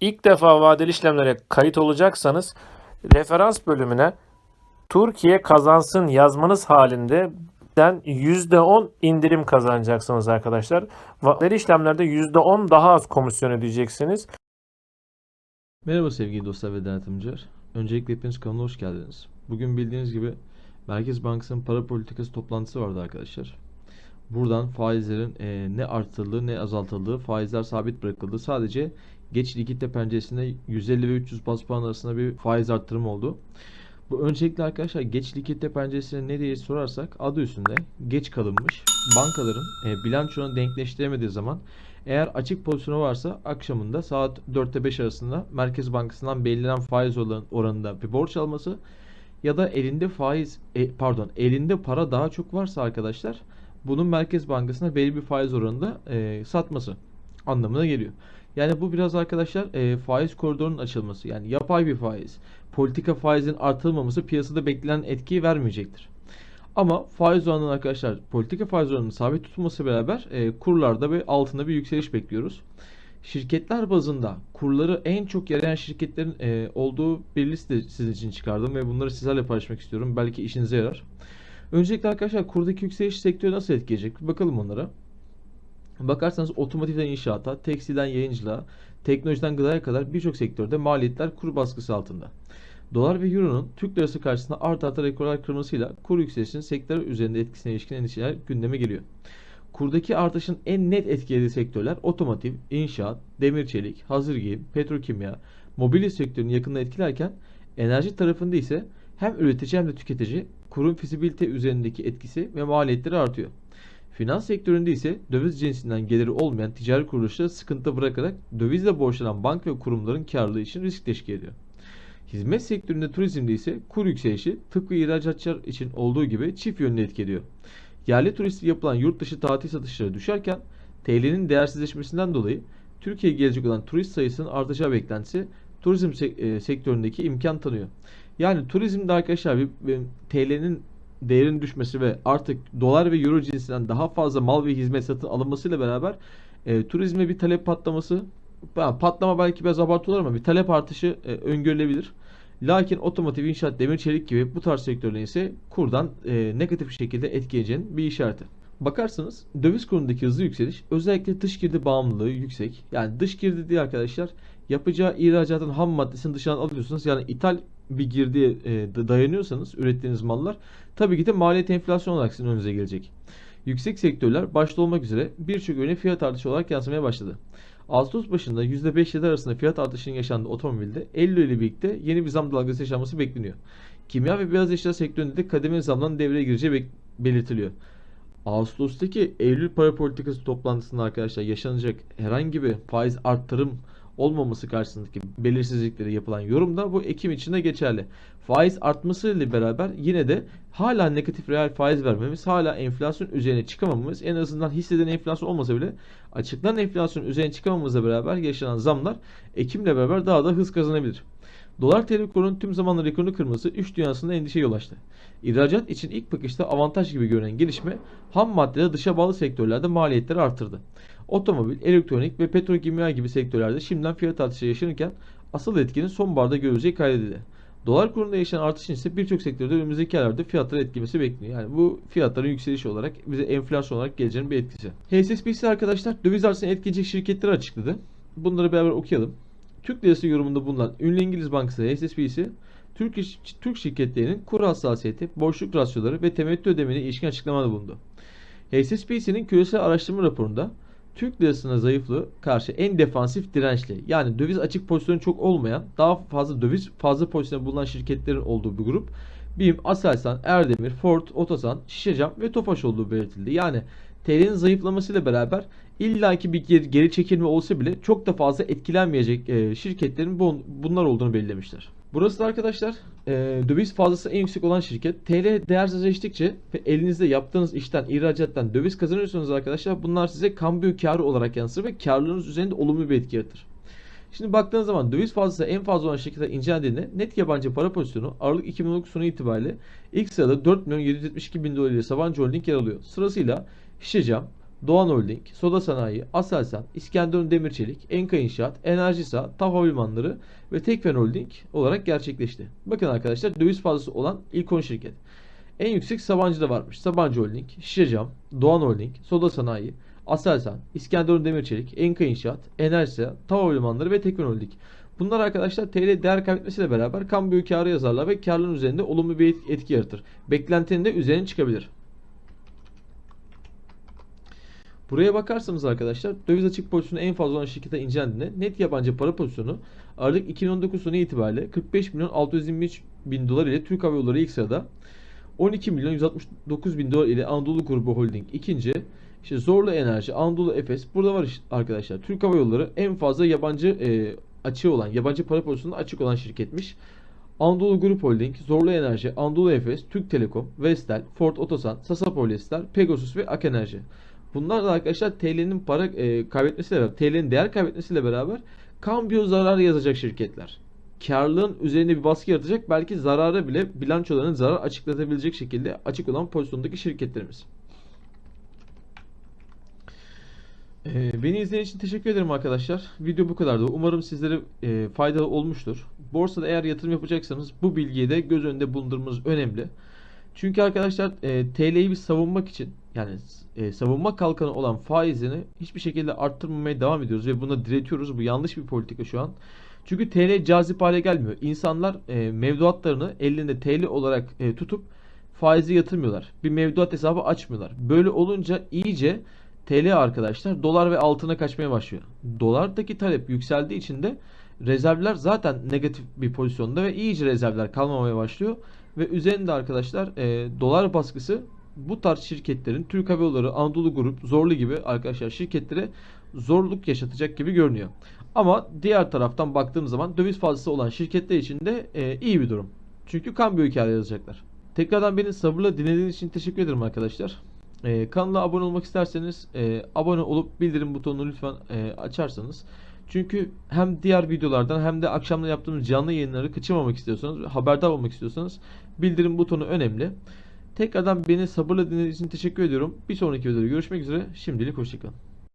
ilk defa vadeli işlemlere kayıt olacaksanız referans bölümüne Türkiye kazansın yazmanız halinde den %10 indirim kazanacaksınız arkadaşlar. Vadeli işlemlerde %10 daha az komisyon ödeyeceksiniz. Merhaba sevgili dostlar ve denetimciler. Öncelikle hepiniz kanalına hoş geldiniz. Bugün bildiğiniz gibi Merkez Bankası'nın para politikası toplantısı vardı arkadaşlar. Buradan faizlerin e, ne artırıldığı ne azaltıldığı, faizler sabit bırakıldı. Sadece geç likitte penceresinde 150 ve 300 bas puan arasında bir faiz arttırımı oldu. Bu öncelikle arkadaşlar geç likitte penceresine ne diye sorarsak adı üstünde geç kalınmış. Bankaların e, bilançonu denkleştiremediği zaman eğer açık pozisyonu varsa akşamında saat 4'te 5 arasında Merkez Bankası'ndan belirlenen faiz oran- oranında bir borç alması ya da elinde faiz e, pardon elinde para daha çok varsa arkadaşlar bunun Merkez Bankası'na belli bir faiz oranında e, satması anlamına geliyor. Yani bu biraz arkadaşlar e, faiz koridorunun açılması yani yapay bir faiz. Politika faizin artırılmaması piyasada beklenen etkiyi vermeyecektir. Ama faiz oranının arkadaşlar politika faiz oranının sabit tutulması beraber e, kurlarda ve altında bir yükseliş bekliyoruz. Şirketler bazında kurları en çok yarayan şirketlerin e, olduğu bir liste sizin için çıkardım ve bunları sizlerle paylaşmak istiyorum. Belki işinize yarar. Öncelikle arkadaşlar kurdaki yükseliş sektörü nasıl etkileyecek? Bir bakalım onlara. Bakarsanız otomotivden inşaata, tekstilden yayıncılığa, teknolojiden gıdaya kadar birçok sektörde maliyetler kur baskısı altında. Dolar ve Euro'nun Türk lirası karşısında art arta rekorlar kırmasıyla kur yükselişinin sektör üzerinde etkisine ilişkin endişeler gündeme geliyor. Kurdaki artışın en net etkilediği sektörler otomotiv, inşaat, demir çelik, hazır giyim, petrokimya, mobilya sektörünü yakından etkilerken enerji tarafında ise hem üretici hem de tüketici kurun fizibilite üzerindeki etkisi ve maliyetleri artıyor. Finans sektöründe ise döviz cinsinden geliri olmayan ticari kuruluşları sıkıntı bırakarak dövizle borçlanan banka ve kurumların karlılığı için risk teşkil ediyor. Hizmet sektöründe turizmde ise kur yükselişi tıpkı ihracatçılar için olduğu gibi çift yönlü etki ediyor. Yerli turist yapılan yurt dışı tatil satışları düşerken TL'nin değersizleşmesinden dolayı Türkiye'ye gelecek olan turist sayısının artacağı beklentisi turizm e, sektöründeki imkan tanıyor. Yani turizmde arkadaşlar TL'nin değerinin düşmesi ve artık dolar ve euro cinsinden daha fazla mal ve hizmet satın alınmasıyla beraber e, turizme bir talep patlaması patlama belki biraz abartılır ama bir talep artışı e, öngörülebilir. Lakin otomotiv, inşaat, demir çelik gibi bu tarz sektörlerin ise kurdan e, negatif şekilde etkileyeceğinin bir işareti. Bakarsanız döviz kurundaki hızlı yükseliş özellikle dış girdi bağımlılığı yüksek. Yani dış girdi diye arkadaşlar yapacağı ihracatın ham maddesini dışarıdan alıyorsunuz. Yani ithal bir girdiye e, da- dayanıyorsanız ürettiğiniz mallar tabii ki de maliyet enflasyon olarak sizin önünüze gelecek. Yüksek sektörler başta olmak üzere birçok ürüne fiyat artışı olarak yansımaya başladı. Ağustos başında %5-7 arasında fiyat artışının yaşandığı otomobilde Eylül ile birlikte yeni bir zam dalgası yaşanması bekleniyor. Kimya ve beyaz eşya sektöründe de kademeli zamların devreye gireceği belirtiliyor. Ağustos'taki Eylül para politikası toplantısında arkadaşlar yaşanacak herhangi bir faiz arttırım olmaması karşısındaki belirsizlikleri yapılan yorumda bu Ekim için de geçerli. Faiz artmasıyla beraber yine de hala negatif reel faiz vermemiz, hala enflasyon üzerine çıkamamamız, en azından hisseden enflasyon olmasa bile açıklanan enflasyon üzerine çıkamamamızla beraber yaşanan zamlar Ekim'le beraber daha da hız kazanabilir. Dolar TL kurunun tüm zamanlar rekorunu kırması iş dünyasında endişeye yol açtı. İhracat için ilk bakışta avantaj gibi görünen gelişme ham maddede dışa bağlı sektörlerde maliyetleri artırdı. Otomobil, elektronik ve petrokimya gibi sektörlerde şimdiden fiyat artışı yaşanırken asıl etkinin sonbaharda görüleceği kaydedildi. Dolar kurunda yaşanan artışın ise birçok sektörde önümüzdeki aylarda fiyatları etkilemesi bekleniyor. Yani bu fiyatların yükselişi olarak bize enflasyon olarak geleceğinin bir etkisi. HSBC arkadaşlar döviz artışını etkileyecek şirketleri açıkladı. Bunları beraber okuyalım. Türk lirası yorumunda bulunan ünlü İngiliz bankası HSBC, Türk, iş- Türk şirketlerinin kur hassasiyeti, borçluk rasyoları ve temettü ödemine ilişkin açıklamada bulundu. HSBC'nin küresel araştırma raporunda Türk lirasına zayıflığı karşı en defansif dirençli yani döviz açık pozisyonu çok olmayan daha fazla döviz fazla pozisyonda bulunan şirketlerin olduğu bir grup BİM, Aselsan, Erdemir, Ford, Otosan, Şişecam ve Tofaş olduğu belirtildi. Yani TL'nin zayıflamasıyla beraber illaki bir geri, geri çekilme olsa bile çok da fazla etkilenmeyecek e, şirketlerin bu, bunlar olduğunu belirlemişler. Burası da arkadaşlar e, döviz fazlası en yüksek olan şirket. TL değersizleştikçe ve elinizde yaptığınız işten, ihracattan döviz kazanıyorsanız arkadaşlar bunlar size kambiyo karı olarak yansır ve karlılığınız üzerinde olumlu bir etki yaratır. Şimdi baktığınız zaman döviz fazlası en fazla olan şirketler incelendiğinde net yabancı para pozisyonu Aralık 2019 sonu itibariyle ilk sırada 4 milyon 772 bin dolar ile Sabancı Holding yer alıyor. Sırasıyla Şişecam, Doğan Holding, Soda Sanayi, Aselsan, İskenderun Demirçelik, Enka İnşaat, Enerjisa, TAV Havalimanları ve Tekfen Holding olarak gerçekleşti. Bakın arkadaşlar döviz fazlası olan ilk 10 şirket. En yüksek Sabancı'da varmış. Sabancı Holding, Şişecam, Doğan Holding, Soda Sanayi, Aselsan, İskenderun Demirçelik, Enka İnşaat, Enerjisa, TAV Havalimanları ve Tekfen Holding. Bunlar arkadaşlar TL değer kaybetmesiyle beraber kamuoyu karı yazarlar ve karların üzerinde olumlu bir etki yaratır. Beklentinin de üzerine çıkabilir. Buraya bakarsanız arkadaşlar döviz açık pozisyonu en fazla olan şirkete incelendiğinde net yabancı para pozisyonu Aralık 2019 sonu itibariyle 45 milyon 623 bin dolar ile Türk Hava Yolları ilk sırada 12 milyon 169 bin dolar ile Anadolu Grubu Holding ikinci işte Zorlu Enerji, Anadolu Efes burada var arkadaşlar. Türk Hava Yolları en fazla yabancı e, açığı olan, yabancı para pozisyonunda açık olan şirketmiş. Anadolu Grup Holding, Zorlu Enerji, Anadolu Efes, Türk Telekom, Vestel, Ford Otosan, Sasa Polyester, Pegasus ve Ak Enerji. Bunlar da arkadaşlar TL'nin para e, kaybetmesiyle beraber, TL'nin değer kaybetmesiyle beraber kambiyo zararı yazacak şirketler. Karlılığın üzerine bir baskı yaratacak, belki zarara bile bilançolarının zarar açıklatabilecek şekilde açık olan pozisyondaki şirketlerimiz. Ee, beni izlediğiniz için teşekkür ederim arkadaşlar. Video bu kadardı. Umarım sizlere e, faydalı olmuştur. Borsada eğer yatırım yapacaksanız bu bilgiyi de göz önünde bulundurmanız önemli. Çünkü arkadaşlar e, TL'yi bir savunmak için yani e, savunma kalkanı olan faizini hiçbir şekilde arttırmamaya devam ediyoruz ve buna diretiyoruz. Bu yanlış bir politika şu an. Çünkü TL cazip hale gelmiyor. İnsanlar e, mevduatlarını elinde TL olarak e, tutup faizi yatırmıyorlar. Bir mevduat hesabı açmıyorlar. Böyle olunca iyice TL arkadaşlar dolar ve altına kaçmaya başlıyor. Dolardaki talep yükseldiği için de rezervler zaten negatif bir pozisyonda ve iyice rezervler kalmamaya başlıyor. Ve üzerinde arkadaşlar e, dolar baskısı bu tarz şirketlerin Türk Hava Yolları, Anadolu Grup, Zorlu gibi arkadaşlar şirketlere zorluk yaşatacak gibi görünüyor. Ama diğer taraftan baktığım zaman döviz fazlası olan şirketler için de e, iyi bir durum. Çünkü kambiyo kârı yazacaklar. Tekrardan beni sabırla dinlediğiniz için teşekkür ederim arkadaşlar. Ee, kanala abone olmak isterseniz e, abone olup bildirim butonunu lütfen e, açarsanız. Çünkü hem diğer videolardan hem de akşamda yaptığımız canlı yayınları kaçırmamak istiyorsanız haberdar olmak istiyorsanız bildirim butonu önemli. Tekrardan beni sabırla dinlediğiniz için teşekkür ediyorum. Bir sonraki videoda görüşmek üzere. Şimdilik hoşçakalın.